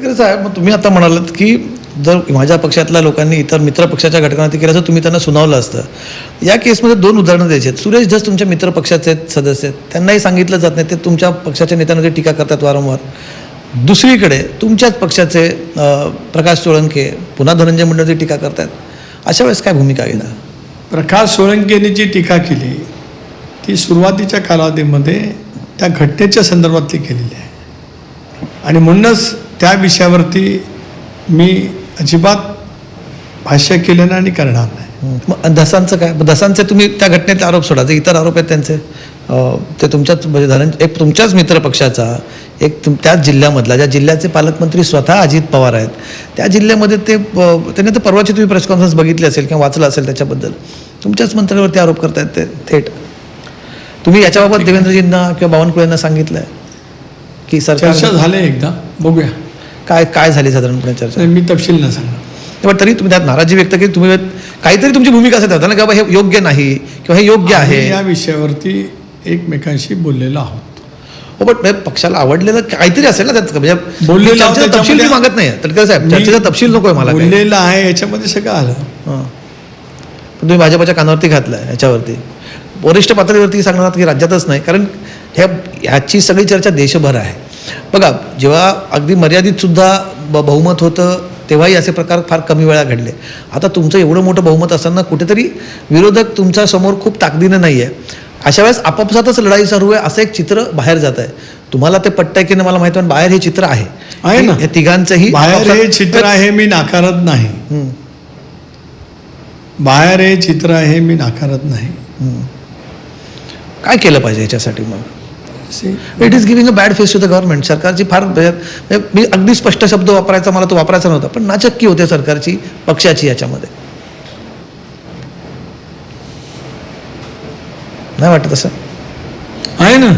तटकरे साहेब मग तुम्ही आता म्हणालात की जर माझ्या पक्षातल्या लोकांनी इतर मित्र पक्षाच्या घटकांना ते केलं असं तुम्ही त्यांना सुनावलं असतं. या केसमध्ये दोन उदाहरणं द्यायची आहेत. सुरेश धस तुमच्या मित्र पक्षाचे आहेत, सदस्य आहेत. त्यांनाही सांगितलं जात नाही. ते तुमच्या पक्षाच्या नेत्यांमध्ये टीका करतात वारंवार. दुसरीकडे तुमच्याच पक्षाचे प्रकाश सोळंके पुन्हा धनंजय मुंडेची टीका करतात अशा वेळेस काय भूमिका घेणार प्रकाश सोळंकेने जी टीका केली ती सुरुवातीच्या कालावधीमध्ये त्या घटनेच्या संदर्भातली केलेली आहे. आणि म्हणूनच त्या विषयावरती मी अजिबात भाष्य केलं नाही आणि करणार नाही. मग धसांचं काय? धसांचे तुम्ही त्या घटनेतले आरोप सोडा. जे इतर आरोप आहेत त्यांचे. ते तुमच्याच म्हणजे धनंजय एक तुमच्याच मित्र पक्षाचा एक तुम त्याच जिल्ह्यामधला ज्या जिल्ह्याचे पालकमंत्री स्वतः अजित पवार आहेत त्या जिल्ह्यामध्ये ते त्यांनी तर परवाची तुम्ही प्रेस कॉन्फरन्स बघितली असेल किंवा वाचलं असेल त्याच्याबद्दल. तुमच्याच मंत्र्यावरती आरोप करतायत ते थेट. तुम्ही याच्याबाबत देवेंद्रजींना किंवा बावनकुळेंना सांगितलं आहे की चर्चा सरकार झाली एकदा. बघूया. काय काय झाली साधारणपणे चर्चा? मी तपशील न सांगणार. पण तरी तुम्ही त्यात नाराजी व्यक्त केली तुम्ही काहीतरी तुमची भूमिका असेल होता ना की बाबा हे योग्य नाही किंवा हे योग्य आहे. या विषयावरती एकमेकांशी बोललेलो आहोत. हो पण म्हणजे पक्षाला आवडलेलं काहीतरी असेल ना त्यात म्हणजे बोललेलं तपशील मागत नाही. तटकर साहेब चर्चेचा तपशील नकोय मला. बोललेलं आहे याच्यामध्ये सगळं आलं. हां. तुम्ही भाजपाच्या कानावरती घातलाय याच्यावरती. वरिष्ठ पातळीवरती सांगणार की राज्यातच नाही कारण ह्या ह्याची सगळी चर्चा देशभर आहे. बघा जेव्हा अगदी मर्यादित सुद्धा ब- बहुमत होतं तेव्हाही असे प्रकार फार कमी वेळा घडले. आता तुमचं एवढं मोठं बहुमत असताना कुठेतरी विरोधक तुमच्यासमोर खूप ताकदीनं नाही आहे अशा वेळेस आपापसातच लढाई सुरू आहे असं एक चित्र बाहेर जात आहे तुम्हाला ते पटतंय की नाही मला माहिती पण बाहेर हे चित्र आहे. आहे ना. हे तिघांचंही बाहेर हे चित्र आहे मी नाकारत नाही. बाहेर हे चित्र आहे मी नाकारत नाही. काय केलं पाहिजे याच्यासाठी मग? It is giving a bad face to the government सरकारची फार म्हणजे, म्हणजे मी अगदी स्पष्ट शब्द वापरायचा मला तो वापरायचा नव्हता पण नाचक्की होते सरकारची पक्षाची याच्यामध्ये. नाही वाटत असं? आहे ना?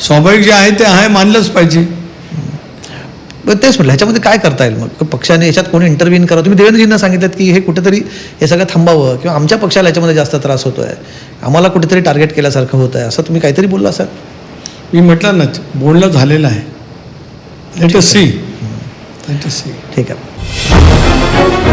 स्वाभाविक जे आहे ते आहे मानलंच पाहिजे. तेच म्हटलं ह्याच्यामध्ये काय करता येईल मग? पक्षाने याच्यात कोणी इंटरव्ह्यून करा. तुम्ही देवेंद्रजींना सांगितलं की हे कुठेतरी हे सगळं थांबावं किंवा आमच्या पक्षाला याच्यामध्ये जास्त त्रास होतोय. आम्हाला कुठेतरी टार्गेट केल्यासारखं होत आहे असं तुम्ही काहीतरी बोलला असाल मी म्हटलं ना बोलणं झालेलं आहे. सी सी ठीक आहे.